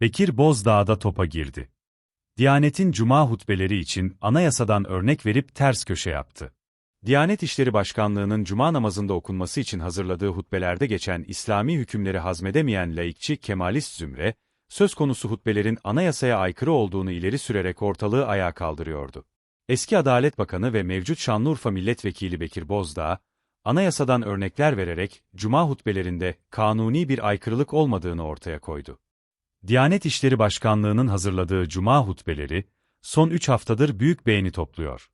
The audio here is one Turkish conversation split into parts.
Bekir Bozdağ da topa girdi. Diyanet'in cuma hutbeleri için anayasadan örnek verip ters köşe yaptı. Diyanet İşleri Başkanlığı'nın cuma namazında okunması için hazırladığı hutbelerde geçen İslami hükümleri hazmedemeyen laikçi Kemalist zümre, söz konusu hutbelerin anayasaya aykırı olduğunu ileri sürerek ortalığı ayağa kaldırıyordu. Eski Adalet Bakanı ve mevcut Şanlıurfa Milletvekili Bekir Bozdağ, anayasadan örnekler vererek cuma hutbelerinde kanuni bir aykırılık olmadığını ortaya koydu. Diyanet İşleri Başkanlığı'nın hazırladığı cuma hutbeleri, son 3 haftadır büyük beğeni topluyor.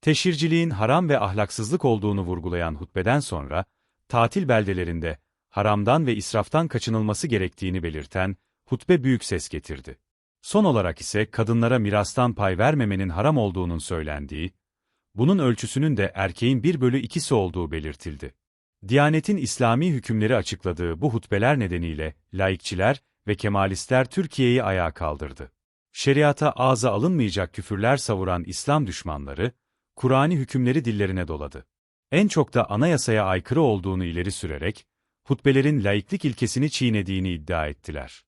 Teşhirciliğin haram ve ahlaksızlık olduğunu vurgulayan hutbeden sonra, tatil beldelerinde haramdan ve israftan kaçınılması gerektiğini belirten hutbe büyük ses getirdi. Son olarak ise kadınlara mirastan pay vermemenin haram olduğunun söylendiği, bunun ölçüsünün de erkeğin 1 bölü 2'si olduğu belirtildi. Diyanetin İslami hükümleri açıkladığı bu hutbeler nedeniyle laikçiler ve Kemalistler Türkiye'yi ayağa kaldırdı. Şeriata ağza alınmayacak küfürler savuran İslam düşmanları, Kur'ani hükümleri dillerine doladı. En çok da anayasaya aykırı olduğunu ileri sürerek, hutbelerin laiklik ilkesini çiğnediğini iddia ettiler.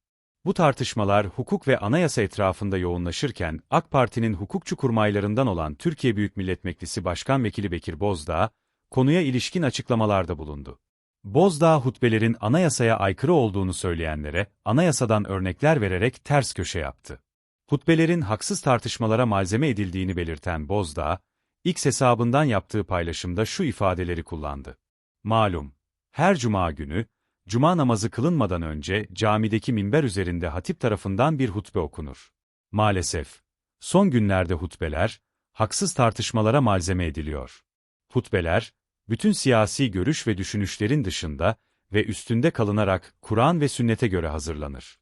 Bu tartışmalar hukuk ve anayasa etrafında yoğunlaşırken AK Parti'nin hukukçu kurmaylarından olan Türkiye Büyük Millet Meclisi Başkan Vekili Bekir Bozdağ, konuya ilişkin açıklamalarda bulundu. Bozdağ hutbelerin anayasaya aykırı olduğunu söyleyenlere anayasadan örnekler vererek ters köşe yaptı. Hutbelerin haksız tartışmalara malzeme edildiğini belirten Bozdağ, X hesabından yaptığı paylaşımda şu ifadeleri kullandı. Malum, her cuma günü, cuma namazı kılınmadan önce camideki minber üzerinde hatip tarafından bir hutbe okunur. Maalesef, son günlerde hutbeler, haksız tartışmalara malzeme ediliyor. Hutbeler, bütün siyasi görüş ve düşünüşlerin dışında ve üstünde kalınarak Kur'an ve sünnete göre hazırlanır.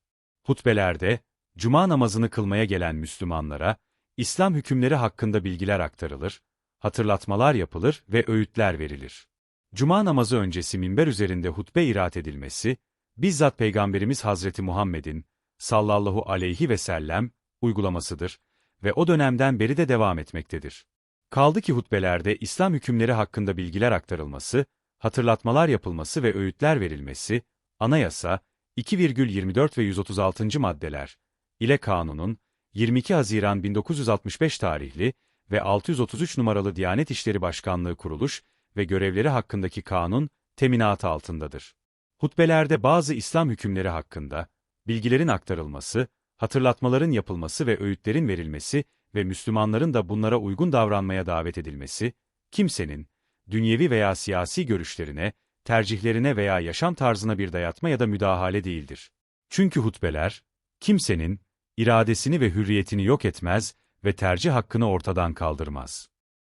Hutbelerde, cuma namazını kılmaya gelen Müslümanlara, İslam hükümleri hakkında bilgiler aktarılır, hatırlatmalar yapılır ve öğütler verilir. Cuma namazı öncesi minber üzerinde hutbe irat edilmesi, bizzat Peygamberimiz Hazreti Muhammed'in, sallallahu aleyhi ve sellem, uygulamasıdır ve o dönemden beri de devam etmektedir. Kaldı ki hutbelerde İslam hükümleri hakkında bilgiler aktarılması, hatırlatmalar yapılması ve öğütler verilmesi, anayasa, 2,24 ve 136. maddeler ile kanunun, 22 Haziran 1965 tarihli ve 633 numaralı Diyanet İşleri Başkanlığı kuruluş ve görevleri hakkındaki kanun, teminatı altındadır. Hutbelerde bazı İslam hükümleri hakkında, bilgilerin aktarılması, hatırlatmaların yapılması ve öğütlerin verilmesi ve Müslümanların da bunlara uygun davranmaya davet edilmesi, kimsenin, dünyevi veya siyasi görüşlerine, tercihlerine veya yaşam tarzına bir dayatma ya da müdahale değildir. Çünkü hutbeler, kimsenin, iradesini ve hürriyetini yok etmez ve tercih hakkını ortadan kaldırmaz.